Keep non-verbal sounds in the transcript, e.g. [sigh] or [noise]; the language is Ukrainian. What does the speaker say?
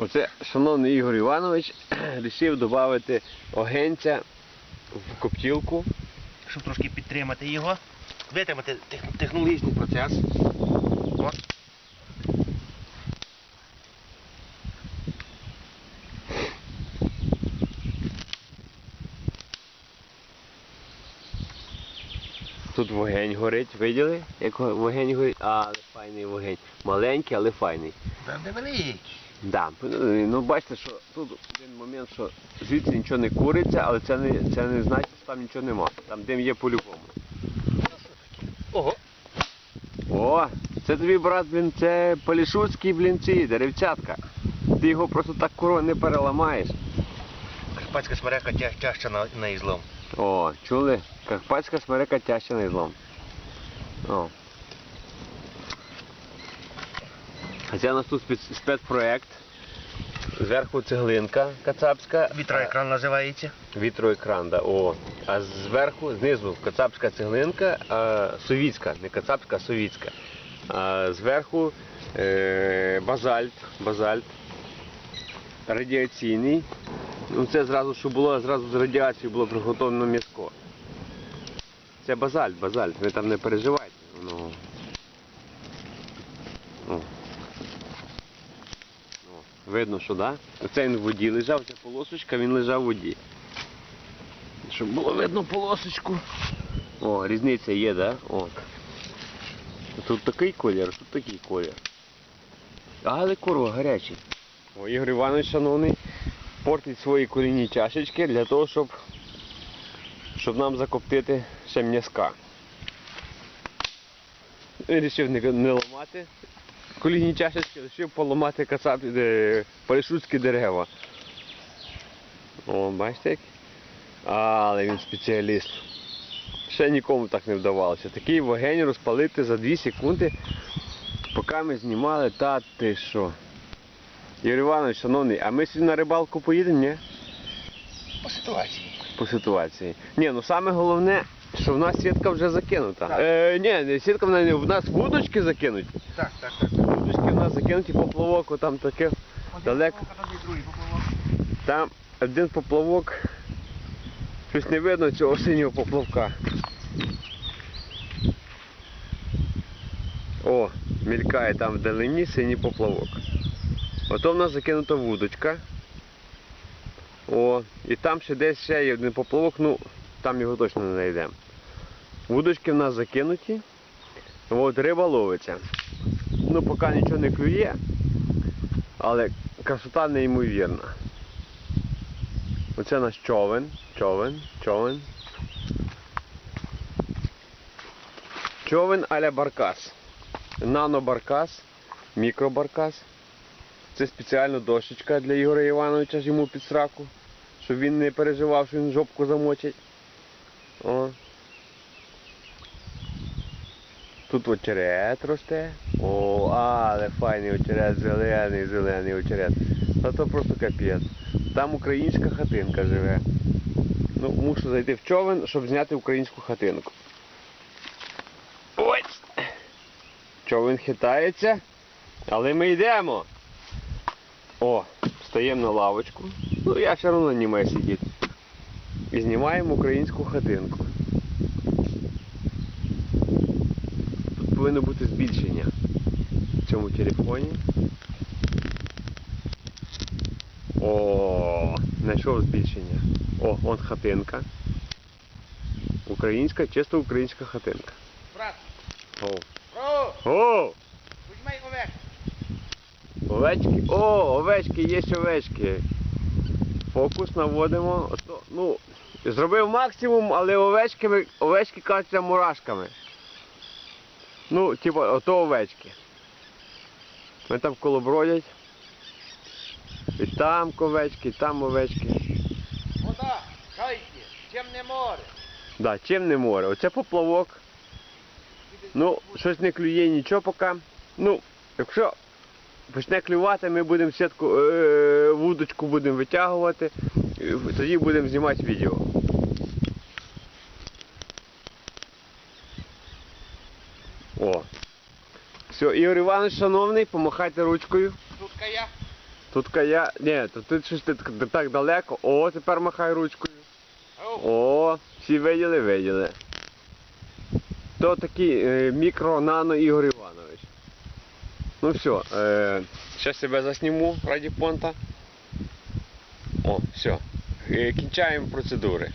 Оце шановний Ігор Іванович [clears throat] вирішив додати огенця в коптілку. Щоб трошки підтримати його. Витримати технологічний процес. О. Тут вогень горить, виділи? Як вогень горить, але файний вогень. Маленький, але файний. Там де великий. Да. Ну бачите, що тут один момент, що звідси нічого не куриться, але це не, це не значить, що там нічого нема. Там дим є по-любому. Ого. О, це тобі, брат, блін, це полішуцькі блінці, деревцятка. Ти його просто так курва не переламаєш. Карпатська смерека тя- тяжча на, на ізлом. О, чули? Карпатська смерека тяжча на злом. О. А це у нас тут спец- спецпроект. Зверху цеглинка кацапська. Вітроекран називається. Вітроекран, да. О. А зверху, знизу кацапська цеглинка, а, совітська, не кацапська, а совітська. А зверху е, базальт, базальт. Радіаційний. Ну це зразу, що було, зразу з радіацією було приготовлено м'яско. Це базальт, базальт, ви там не переживайте. Ну, ну. Ну, видно, що да? Оце він в воді лежав, ця полосочка, він лежав в воді. Щоб було видно полосочку. О, різниця є, да? От. Тут такий колір, тут такий колір. Але курва гарячий. О, Ігор Іванович, шановний, портить свої колінні чашечки для того, щоб, щоб нам закоптити ще м'язка. Вирішив не, не ламати колінні чашечки, вирішив поламати кацап, де, полішуцькі дерева. О, бачите як? Але він спеціаліст. Ще нікому так не вдавалося. Такий вогень розпалити за 2 секунди, поки ми знімали, та ти що. Юрій Іванович, шановний, а ми сьогодні на рибалку поїдемо, ні? По ситуації. По ситуації. Ні, ну саме головне, що в нас сітка вже закинута. Так. Е, ні, не сітка в нас, в нас вудочки закинуті. Так, так, так. Вудочки в нас закинуті поплавок, отам таке. Далеко. другий поплавок. Там один поплавок. Щось не видно цього синього поплавка. О, мількає там вдалині синій поплавок. Ото в нас закинута вудочка. О, і там ще десь ще є один поплавок, ну там його точно не знайдемо. Вудочки в нас закинуті. От риба ловиться. Ну поки нічого не клює, але красота неймовірна. Оце наш човен, човен, човен. Човен аля баркас. Нано-баркас, мікробаркас. Це спеціально дощечка для Ігоря Івановича йому під сраку, щоб він не переживав, що він жопку замочить. О. Тут очерет росте. О, але файний очерет, зелений, зелений очерет. Та то просто капець. Там українська хатинка живе. Ну, мушу зайти в човен, щоб зняти українську хатинку. Ось! Човен хитається, але ми йдемо. О, стаємо на лавочку. Ну я все одно не маю сидіти. І знімаємо українську хатинку. Тут повинно бути збільшення в цьому телефоні. О, знайшов збільшення. О, вон хатинка. Українська, чисто українська хатинка. Брат, О. бро, О! Овечки. О, овечки, є овечки. Фокус наводимо. Ото, ну, зробив максимум, але овечки, овечки кажуться мурашками. Ну, типу, ото овечки. Вони там колобродять. І там овечки, і там овечки. Вода, чайки, темне море. Да, чим не море. Оце поплавок. Ну, щось не клює нічого поки. Ну, якщо почне клювати, ми будемо сітку, е, вудочку будемо витягувати, тоді будемо знімати відео. О. Все, Ігор Іванович, шановний, помахайте ручкою. Тут кая. Тут кая. Ні, то ти щось ти так далеко. О, тепер махай ручкою. О, всі виділи, виділи. То такий е, мікро-нано Ігор Іванович. Ну все, э, сейчас себя засниму ради понта. О, все. Э, Кінчаємо процедуры.